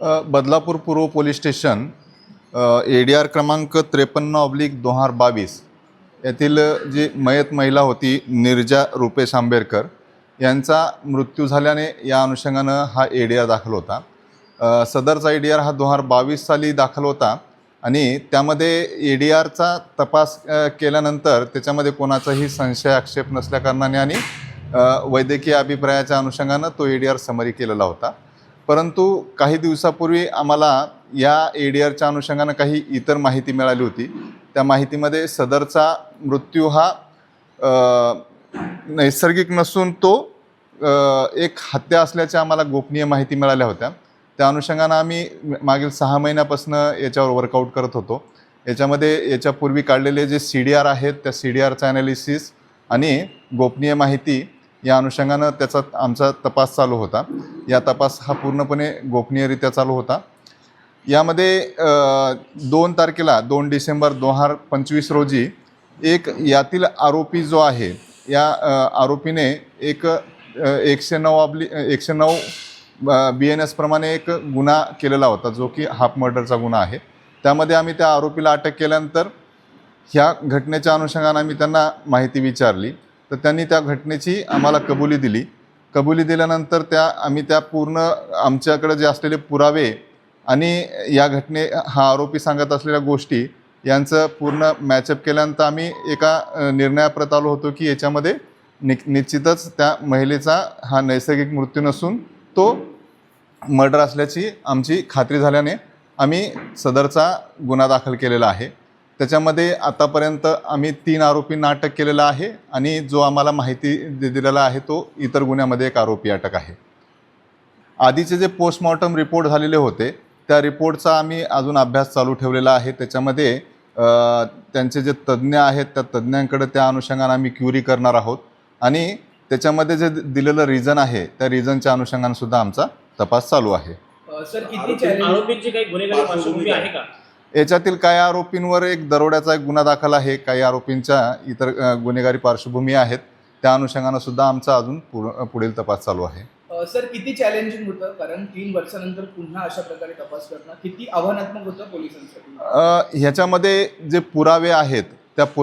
बदलापूर पूर्व police station A D R क्रमांक त्रेपन्न ऑब्लिक दोन हजार बावीस येथील जी मयत महिला होती निर्जा रुपेश आंबेडकर यांचा मृत्यू झाल्याने या अनुषंगानं हा ए डी आर दाखल होता. सदरचा ए डी आर हा दोन हजार बावीस साली दाखल होता आणि त्यामध्ये ए डी आरचा तपास केल्यानंतर त्याच्यामध्ये कोणाचाही संशय आक्षेप नसल्याकारणाने आणि वैद्यकीय अभिप्रायाच्या अनुषंगानं तो ए डी आर समरी केलेला होता. परंतु काही दिवसापूर्वी आम्हाला या ए डी आरच्या अनुषंगानं काही इतर माहिती मिळाली होती. त्या माहितीमध्ये सदरचा मृत्यू हा नैसर्गिक नसून तो एक हत्या असल्याच्या आम्हाला गोपनीय माहिती मिळाल्या होत्या. त्या अनुषंगानं आम्ही मागील सहा महिन्यापासून याच्यावर वर्कआउट करत होतो. याच्यामध्ये याच्यापूर्वी काढलेले जे सी डी आर आहेत त्या सी डी आरचा ॲनालिसिस आणि गोपनीय माहिती या अनुषंगानं त्याचा आमचा तपास चालू होता. या तपास हा पूर्णपणे गोपनीयरित्या चालू होता. यामध्ये दोन तारखेला दोन डिसेंबर दोन हजार पंचवीस रोजी एक यातील आरोपी जो आहे या आरोपीने एक एकशे नऊ आपली एकशे नऊ बी एन एसप्रमाणे एक गुन्हा केलेला होता जो की हाफ मर्डरचा गुन्हा आहे. त्यामध्ये आम्ही त्या आरोपीला अटक केल्यानंतर ह्या घटनेच्या अनुषंगानं आम्ही त्यांना माहिती विचारली. तर त्यांनी त्या घटनेची आम्हाला कबुली दिली. कबुली दिल्यानंतर त्या आम्ही त्या पूर्ण आमच्याकडे जे असलेले पुरावे आणि या घटने हा आरोपी सांगत असलेल्या गोष्टी यांचं पूर्ण मॅचअप केल्यानंतर आम्ही एका निर्णयाप्रत आलो होतो की याच्यामध्ये नि निश्चितच त्या महिलेचा हा नैसर्गिक मृत्यू नसून तो मर्डर असल्याची आमची खात्री झाल्याने आम्ही सदरचा गुन्हा दाखल केलेला आहे. त्याच्यामध्ये आतापर्यंत आम्ही तीन आरोपींना अटक केलेला आहे आणि जो आम्हाला माहिती दि- दिलेला आहे तो इतर गुन्ह्यामध्ये एक आरोपी अटक आहे. आधीचे जे पोस्टमॉर्टम रिपोर्ट झालेले होते त्या रिपोर्टचा आम्ही अजून अभ्यास चालू ठेवलेला आहे. त्याच्यामध्ये त्यांचे जे तज्ज्ञ आहेत त्या तज्ज्ञांकडे त्या अनुषंगाने आम्ही क्युरी करणार आहोत. आणि त्याच्यामध्ये जे दिलेलं रिझन आहे त्या रिझनच्या अनुषंगाने सुद्धा आमचा तपास चालू आहे. सर किती आरोपींची काही गुन्हेगारी पार्श्वभूमी आहे का? याच्यातील काही आरोपींवर एक दरोड्याचा एक गुन्हा दाखल आहे. काही आरोपींच्या इतर गुन्हेगारी पार्श्वभूमी आहेत. त्या अनुषंगानं सुद्धा आमचा अजून पुढ- पुढील तपास चालू आहे. सर किती चॅलेंजिंग होतं? कारण तीन वर्षानंतर पुन्हा अशा प्रकारे तपास करणं किती आव्हानात्मक होतं पोलिसांसाठी? ह्याच्यामध्ये जे पुरावे आहेत त्या पुरा